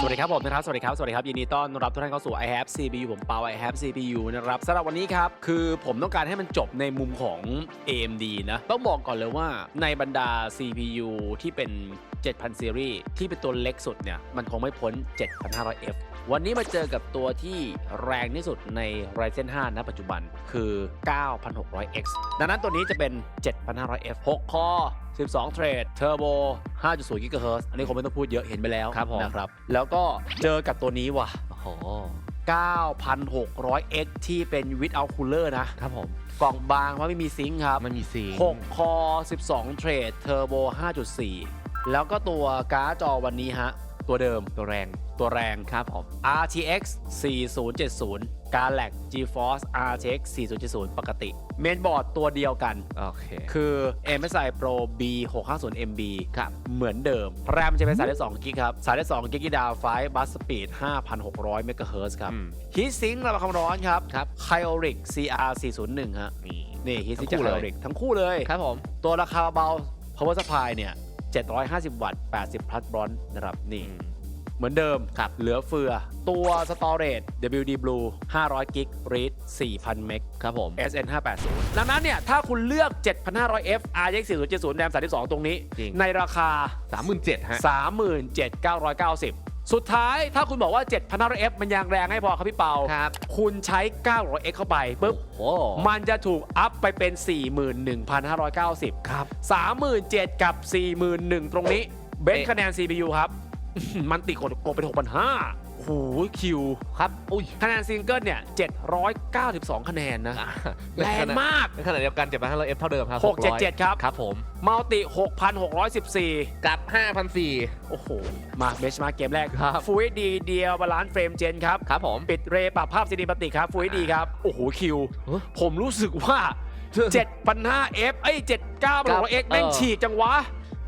สวัสดีครับผมนะครับ สวัสดีครับ สวัสดีครับ ยินดีต้อนรับทุกท่านเข้าสู่ i have CPU ผมเปา i have CPU นะครับสำหรับวันนี้ครับ คือผมต้องการให้มันจบในมุมของ AMD นะ ต้องบอกก่อนเลยว่าในบรรดา CPU ที่เป็น 7,000 ซีรีส์ที่เป็นตัวเล็กสุดเนี่ย มันคงไม่พ้น 7,500F วันนี้มาเจอกับตัวที่แรงที่สุดใน Ryzen 5 ณ ปัจจุบันคือ 9,600X ดังนั้นตัวนี้จะเป็น 7,500F 6คอ12 เทรดเทอร์โบ 5.0 GHz อันนี้คงไม่ต้องพูดเยอะเห็นไปแล้วครับผมนะครับ แล้วก็เจอกับตัวนี้ว่ะ โอ้โห 9,600X ที่เป็น without cooler นะครับผม กล่องบางเพราะไม่มีซิงค์ครับ มันมีซีน6คอ12 เทรดเทอร์โบ 5.4 แล้วก็ตัวการ์ดจอวันนี้ฮะ ตัวเดิมตัวแรงตัวแรงครับผม RTX 4070การแลก GeForce RTX 4070 ปกติ เมนบอร์ดตัวเดียวกัน โอเค คือ MSI Pro B650MB ครับ เหมือนเดิม แรมจะเป็น 32กิกครับ 32กิกดาวไฟบัสสปีด 5,600 เมกะเฮิร์ครับอืมฮีทซิงค์ระบายความร้อนครับครับ Kyoric CR401 ฮะ นี่ นี่ฮีทซิงค์ทั้จากงคู่เลย Kyoric ทั้งคู่เลย ครับผม ตัวราคาเบา power supply เนี่ย 750 วัตต์ 80 plus bronze นะครับนี่อืมเหมือนเดิมครับเหลือเฟือ ตัว storage WD Blue 500 กิก read 4,000 เมกครับผม SN 580ดังนั้นเนี่ย ถ้าคุณเลือก 7,500F RX 4070 RAM 32 ตรงนี้ จริง ในราคาสามหมื่นเจ็ดฮะ 37,990 สุดท้ายถ้าคุณบอกว่า 7,500F มันยังแรงให้พอครับพี่เปาครับคุณใช้ 900X เข้าไปปุ๊บโอ้มันจะถูกอัพไปเป็น 41,590 ครับ 37,000 กับ 41,000 ตรงนี้ เบนเอ๊ะคะแนน CPU ครับ มันติดกดกดเป็น6,500โอ้โหคิวครับอุ้ยคะแนนซิงเกิลเนี่ย792 คะแนนนะแรงมากในขณะเดียวกันเจ็ดพันห้าร้อยเอฟเท่าเดิมครับ677 ครับ ครับผมมัลติ6,614 กับห้าพันสี่โอ้โห มาเบชมาเกมแรกครับฟูดดีเดียวบาลานซ์เฟรมเจนครับ ครับผม ปิดเรย์ปรับภาพซีดีปติครับฟูดดีครับ โอ้โห คิวเฮ้ยผมรู้สึกว่า 7,500F เอ้ย 79,600X แม่งเออฉีกจังวะ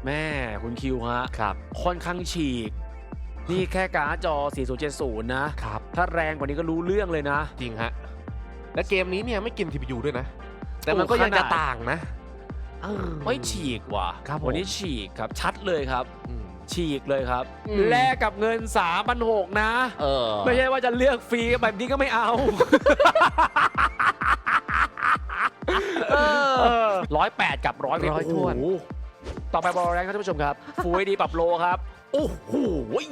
แม่คุณคิวฮะครับค่อนข้างฉีก นี่แค่การ์ดจอ 4070 นะ ครับ ถ้าแรงกว่านี้ก็รู้เรื่องเลยนะ จริงฮะ และเกมนี้เนี่ยไม่กิน CPU ด้วยนะ แต่มันโอ้ก็ยังขนาจะดต่างนะเออไม่ฉีกว่ะครับผมวันนี้ฉีกครับชัดเลยครับอืมฉีกเลยครับอืมแลกกับเงิน3,600นะเออไม่ใช่ว่าจะเลือกฟรีแบบนี้ก็ไม่เอาร้อยแปดกับร้อยร้อยถ้วน ต่อไปบอลแรงครับท่านผู้ชมครับฟูดีปรับโลครับ โอ้โหโอ้ย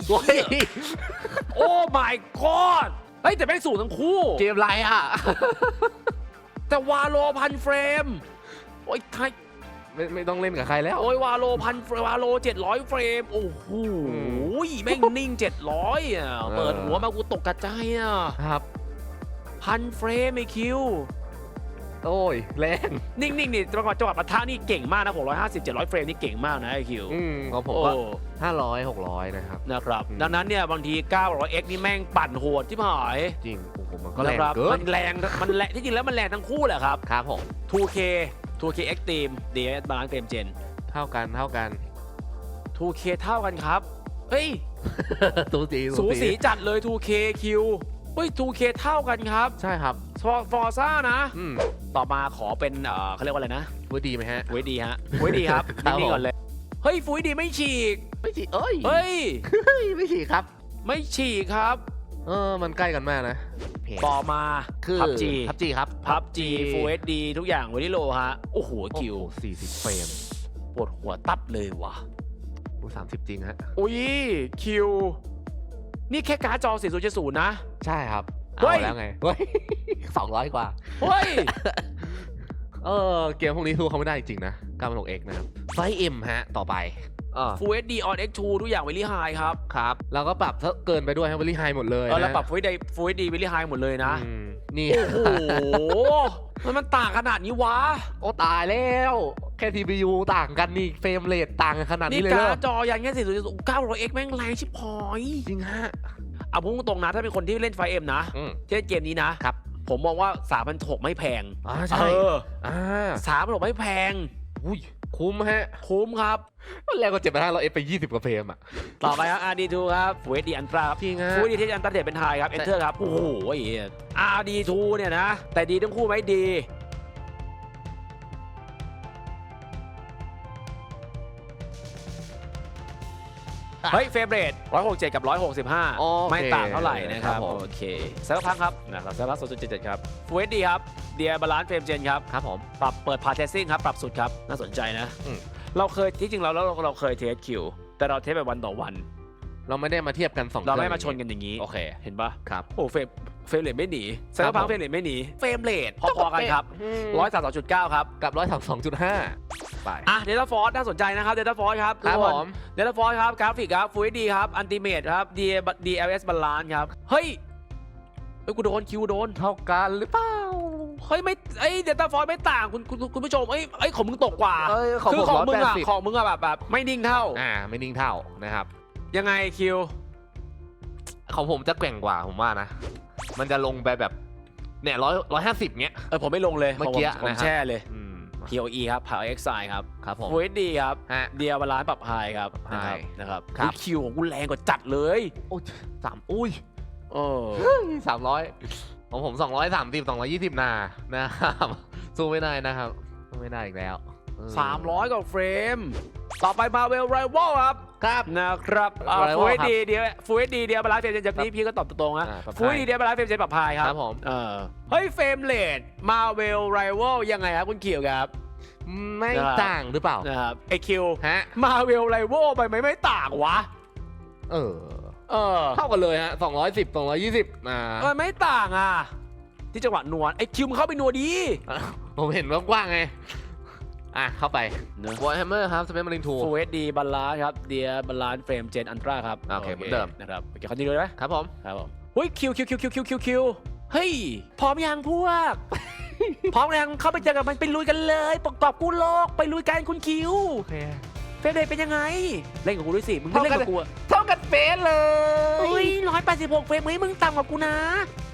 โอ้ my god เฮ้ยแต่แม่งสูงทั้งคู่ เกมไรอะ แต่วาโลพันเฟรม โอ้ยไทยไม่ไม่ต้องเล่นกับใครแล้ว โอ้ยวาโลพันเฟรมวาโล700เฟรม โอ้โหอืแม่งนิ่ง700อะเออเปิดหัวมากูตกกระจายอะ ครับ พันเฟรมไอคิว โอ้ยแรงนิ่งๆนี่จังหวะจังหวะปะทะนี่เก่งมากนะ650 700 เฟรมนี่เก่งมากนะไอคิว อืมของผมโอ้ก็ห้าร้อยหกร้อยนะครับ นะครับ อืม ดังนั้นเนี่ยบางที 900x นี่แม่งปั่นโหดที่หายจริงโอ้โหมันก็แรงนะครับเกิมันนแรงมันแรงที่จริงแล้วมันแรงทั้งคู่แหละครับ ครับผม 2K 2K Extreme DS Balance Frame Gen เท่ากันเท่ากัน 2K เท่ากันครับ เฮ้ย สูสีสูสีจัดเลย 2K คิวเฮ้ย 2K เท่ากันครับ ใช่ครับ ฟอร์ซ่านะ อืมต่อมาขอเป็นเอ่อเขาเรียกว่าอะไรนะพูดดีไหมฮะฟูดดีฮะฟูดดีครับครับนิ่งๆผมก่อนเลย เฮ้ยฟูดดีไม่ฉีก ไม่ฉีเอ้ยเฮ้ย เฮ้ยไม่ฉีครับ ไม่ฉีกครับ เออมันใกล้กันมากนะต่อมาคือพับจีพับจีครับพับจี Full HD ทุกอย่างวันนี้โลฮะ โอ้โหคิวสี่สิบเฟรมปวดหัวตับเลยว่ะ โอ้สามสิบจริงฮะ อุ้ยคิว นี่แค่การ์ดจอ 4070 นะ ใช่ครับ เฮ้เอายแล้วไงเฮ้ยสองร้อยกว่าเฮ้ยเออเกมพวกนี้สู้เขาไม่ได้จริงๆนะ96 x นะครับไฟเอ็มฮะ ต่อไปอ่า Full HD on X2 ทุกอย่างเวลี่ไฮครับครับแล้วก็ปรับเกินไปด้วยฮะวอลลี่ไฮหมดเลยเออแล้วนะปรับ Full HD Full HD เวลี่ไฮหมดเลยนะอืมนี่โอ้โหมันมันต่างขนาดนี้วะ โอ้ตายแล้วแค่ TPU ต่างกันนี่เฟรมเรทต่างกันขนาดนี่นี้เลยเหรการ์อดจอยังแค่4070 900X แม่งแรงชิบหายจริงฮะ เอาพูดตรงๆนะถ้าเป็นคนที่เล่นไฟเอ็มนะอืม ที่เล่นเกมนี้นะครับ ผมมองว่า3,600ไม่แพงอ่าเอใช่ออ่าสาม6ไม่แพง อุ้ยคุ้มฮะคุ้มครับแรงกว่าเจ็ดพันห้าร้อยเอฟไปยี่สิบกว่าเฟรมอะ ต่อไปครับ RD2 ครับ Full HD Ultra จริงฮะ Full HD ที่อันตัดเดเป็นไทยครับ Enter ครับ โอ้โห RD2 เนี่ยนะ แต่ดีทั้งคู่ไหมดี เฮ้ยเฟรมเรท167 กับ165โอเคไม่ต่างเท่าไหร่นะครับครับผม โอเคไซเบอร์พังครับนะครับไซเบอร์พัง0.77ครับฟูเอสดีครับเดียบาลานซ์เฟรมเจนครับ ครับผม ปรับเปิดพาเทสซิ่งครับ ปรับสุดครับ น่าสนใจนะ อืม เราเคยที่จริงเราเราเราเคยเทสคิว แต่เราเทสแบบวันต่อวัน เราไม่ได้มาเทียบกันสองเราไม่คองมาชนกันอย่างนี้ โอเค เห็นปะครับ โอ้เฟรมเฟรมเรทไม่หนีไซเบอร์พังผมเฟรมเรทไม่หนีเฟรมเรทพอๆกันครับร้อยสามสองจุดเก้าครับ กับร้อยสามสองจุดห้า ไป อะเดต้าฟอร์น่าสนใจนะครับเดต้าฟอร์ครับครับทุกผนมเดต้าฟอร์ครับกราฟิกครับฟูดีครับอันติเมตครับ D DLS บาลานซ์ครับ เฮ้ยเฮ้ยกูโดนคิวโดน เท่ากันหรือเปล่าเฮ้ยไม่ไอ้เดต้าฟอร์ไม่ต่างคุณคุณคุณผู้ชมเอ้ยไอ้ยของมึงตกกว่าเอ้ยของคือผมของร้อยมึงแปดอะสิบของมึงอะแบบแบบไม่นิ่งเท่า อ่าไม่นิ่งเท่านะครับ ยังไงคิว ของผมจะแกว่งกว่าผมว่านะ มันจะลงไปแบบเนี่ยร้อยร้อยห้าสิบเนี้ย เออผมไม่ลงเลยเมื่อกี้ผมนะครับ แช่เลย อืม POE ครับผ่า XI ครับครับผมฟูดีครับ ฮะ เดียบาลานซ์ปรับไฮครับปรับนะครับ high นะครับครับเฮ้ยคิวของกูแรงกว่าจัดเลยโอ้ยสามอุ้ยเออสามร้อยของผมสองร้อยสามสิบสองร้อยยี่สิบนานะครับ สู้ไม่ได้นะครับสู้ไม่ได้อีกแล้วเออ สามร้อยกว่าเฟรม ต่อไปมาเวลไรวลครับ ครับนะครับอ่า Rival ฟูเอครับดีเดียวฟูเอดีเดียวบาลานซ์เฟรมเจนจากนี้พี่ก็ตอบตรงๆนะอ่าปรับฟูเอดี high เดียวบาลานซ์เฟรมเจนปรับพายครับครับผม เออเฮ้ยเฟรมเรทมาเวลไรวลยังไงครับคุณคิวครับไม่นะครับต่างหรือเปล่า นะครับไอคิวฮะ มาเวลไรวลไปไหมไม่ต่างวะ เออ เออเท่ากันเลยฮะสองร้อยสิบสองร้อยยี่สิบอ่าเออไม่ต่างอะ ที่จังหวะนวลไอคิวมึงเข้าไปนัวดี ผมเห็นว่ากว้างๆไง อะ เข้าไปเนอะวอร์แฮมเมอร์ครับสเปนมารินทูฟูเอดีบาลานซ์ครับเดียบาลานซ์เฟรมเจนอันตราครับโอเคเหมือนเดิมนะครับโอเคคอนติเนียเลยไหมครับผมครับผมเฮ้ยคิวคิวคิวคิวคิวคิวคิวเฮ้ย พร้อมยังพวก พร้อมยังเข้าไปเจอกับมันไปลุยกันเลยประกอบกู้โลกไปลุยกันคุณคิวโอเคเฟรมเรทเป็นยังไง เล่นกับกูด้วยสิ มึงไม่เล่นกับกูอะเท่ากันเฟสเลเฮ้ยร้อยแปดสิบหกเฟรมเฮ้ยมึงต่ำกว่ากูนะ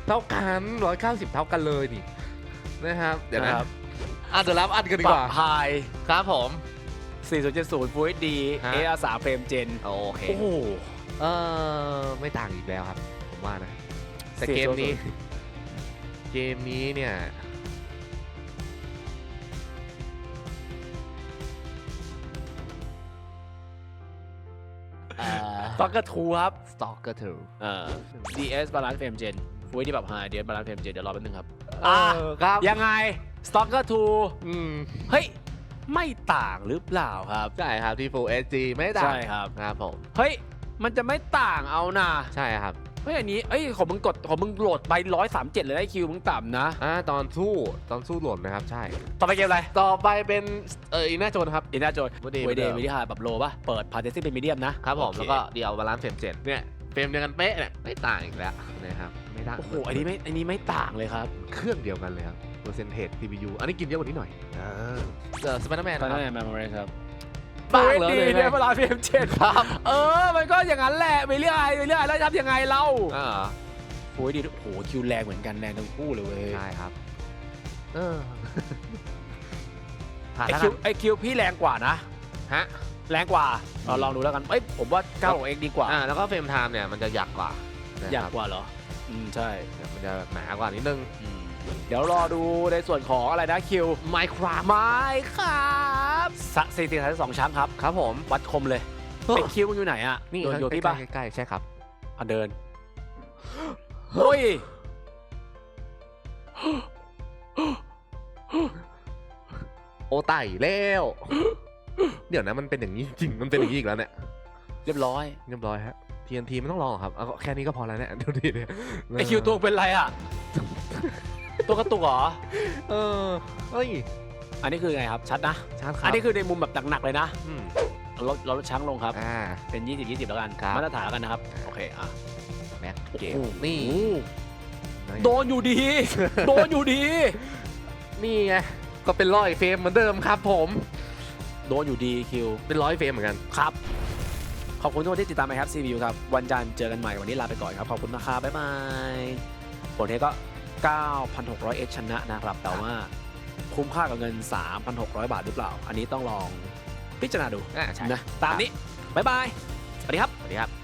เท่ากันร้อยเก้าสิบเท่ากันเลยนี่นะครับ เดี๋ยวนะนะครับ อะเดี๋ยวรับอัดกันดีปกรับว่าไฮครับผม 4070 Full HD ฮะ AR3 เฟรมเจนโอเค โอ้โห เออไม่ต่างอีกแล้วครับ ผมว่านะ แต่สี่เกมศูนย์นี้ เกมนี้เนี่ยเอ่อ Stalker 2 ครับ Stalker 2 เอ่อ DS Balance Frame Gen Full HD ปรับไฮ DS Balance Frame Gen เดี๋ยวรอแป๊บนึงครับเออครับ ยังไง Stalker อืม2เฮ้ยไม่ต่างหรือเปล่าครับ ใช่ครับที่ Full HD ไม่ต่างใช่ครับ ครับผม เฮ้ยมันจะไม่ต่างเอานะใช่ครับ เฮ้ยอันนี้เอ้ยของมึงกดของมึงโหลดไป137เลยได้คิวมึงต่ำนะ อ่าตอนสู้ตอนสู้หล่นนะครับ ใช่ ต่อไปเกมอะไรต่อไปเป็นเอออีน่าโจนครับอินนาโจย Full HD เวเดเหมือนเดิมวิธีหาแบบโลป่ะ เปิดพาเทสซิ่งเป็นมีเดียมนะครับผม โอเค แล้วก็เดียวบาลานซ์เฟรมเจ็ดเนี่ย เฟรมเดียวกันเป๊ะเนี่ยไม่ต่างอีกแล้วนะครับไม่ต่างโอ้โหอันนี้ไม่อันนี้ไม่ต่างเลยครับเครื่องเดียวกันเลยครับเปอร์เซนเทจ CPU อันนี้กินเยอะกว่านี้หน่อยอ่าเออสไปเดอร์แมนตอนคนั้รับนแมมโมรีครับบ้าเหรอดีเลยเนี่ยเวลาพีเอ็มเจ็ดครับ เออ มันก็อย่างนั้นแหละไม่เรื่องอะไรไม่เรื่องอะไรแล้วทำยังไงเล่าอ่าโอ้ยดีโอ้โหคิวแรงเหมือนกันแรงทั้งคู่เลยเว้ยใช่ครับเออผ่านไอแล้วคิวไอคิวพี่แรงกว่านะฮะ แรงกว่าเราลองดูแล้วกันเอ้ยผมว่า9ของเอ็กดีกว่า อ่าแล้วก็เฟรมไทม์เนี่ยมันจะหยักกว่านะครับอยากกว่าเหรอ อืม ใช่ มันจะหนากว่านิดนึงอืมเดี๋ยวรอดูในส่วนของอะไรนะคิว Minecraft ไม้ครับสะสี่สี่สามสองช้างครับ ครับผมวัดคมเลยไอคิวมันอยู่ไหนอะนี่โยนโยนพี่ปะใกล้ๆใช่ครับอะเดินเฮ้ยโอไต่แล้วเดี๋ยวนะมันเป็นอย่างนี้จริงมันเป็นอย่างนี้อีกแล้วเนี่ยเรียบร้อยเรียบร้อยฮะ TNT ไม่ต้องลองหรอกครับเอาแค่นี้ก็พอแล้วเนี่ยเดี๋ยวดีเนี่ยไอคิวตัวเป็นไรอะตัวกระตุกเหรอเออเฮ้ยอันนี้คือไงครับชัดนะชาร์จครัอับนนี้คือในมุมแบบหนักๆเลยนะอืมลดลดช้างลงครับ อ่า เป็น 20 20 แล้วกันครับ มาตรฐานแล้วกันนะครับ โอเคอะแม็กเกมโอ้โหนี่โดนอยู่ดี โดนอยู่ดี นี่ไงก็เป็นร้อยเฟรมเหมือนเดิมครับผม โดนอยู่ดีคิวเป็นร้อยเฟรมเหมือนกัน ครับ ขอบคุณทุกคนที่ติดตามไอครับซีวิวครับ วันจันทร์เจอกันใหม่วันนี้ลาไปก่อนครับ ขอบคุณนะครับบ๊ายบายผลนี้ก็ 9,600เอชนะนะครับ แต่ว่าคุ้มค่ากับเงิน 3,600 บาทหรือเปล่า อันนี้ต้องลองพิจารณาดูอ่าใช่นะตามนี้บ๊ายบายสวัสดีครับ สวัสดีครับ